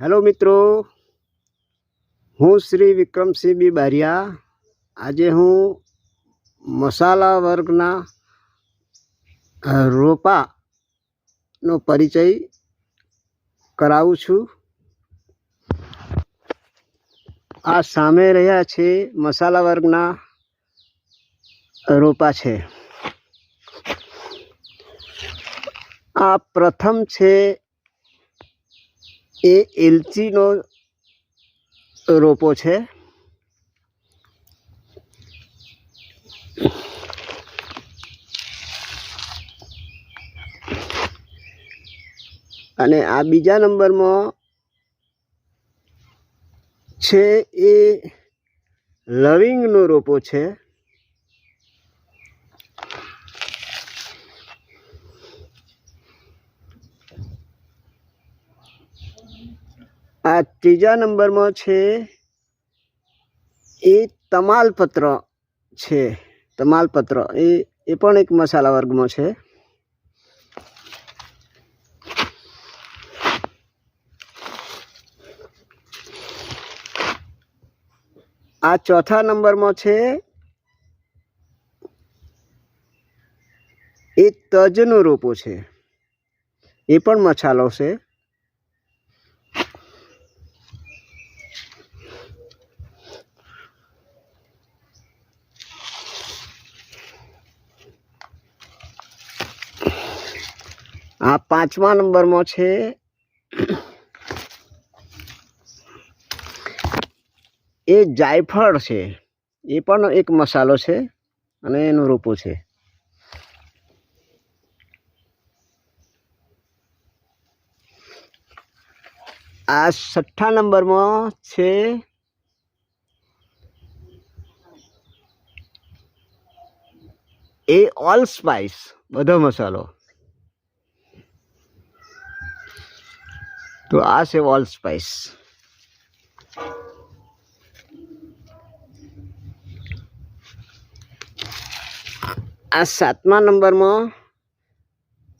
Hello મિત્રો. હું શ્રી વિક્રમસિંહ બી બારિયા. આજે હું મસાલા વર્ગના રોપાનો પરિચય કરાવું છું. આ સામે રહ્યા છે મસાલા વર્ગના રોપા છે. આ પ્રથમ છે એ એલચીનો રોપો છે. અને આ બીજા નંબરમાં છે એ લવિંગનો રોપો છે. આ ત્રીજા નંબરમાં છે, એ તમાલપત્ર છે. તમાલપત્ર, એ એ પણ એક મસાલા વર્ગમાં છે. આ ચોથા નંબરમાં છે, એ તજનો રોપો છે. એ પણ મસાલો છે. આ પાંચમા નંબરમાં છે. એ જાયફળ છે. એ પણ એક મસાલો છે અને એનો રોપો છે. આ છઠ્ઠા નંબરમાં છે. એ ઓલ સ્પાઇસ બધો મસાલો. તો આ છે ઓલ સ્પાઇસ આ સાતમા નંબરમાં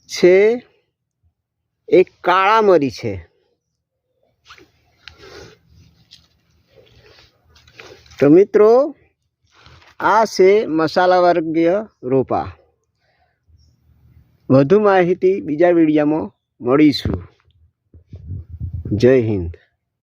છે એક કાળા મરી છે. તો મિત્રો, આ છે મસાલા વર્ગીય રોપા. વધુ માહિતી બીજા વિડીયામાં મળીશું. જય હિન્દ.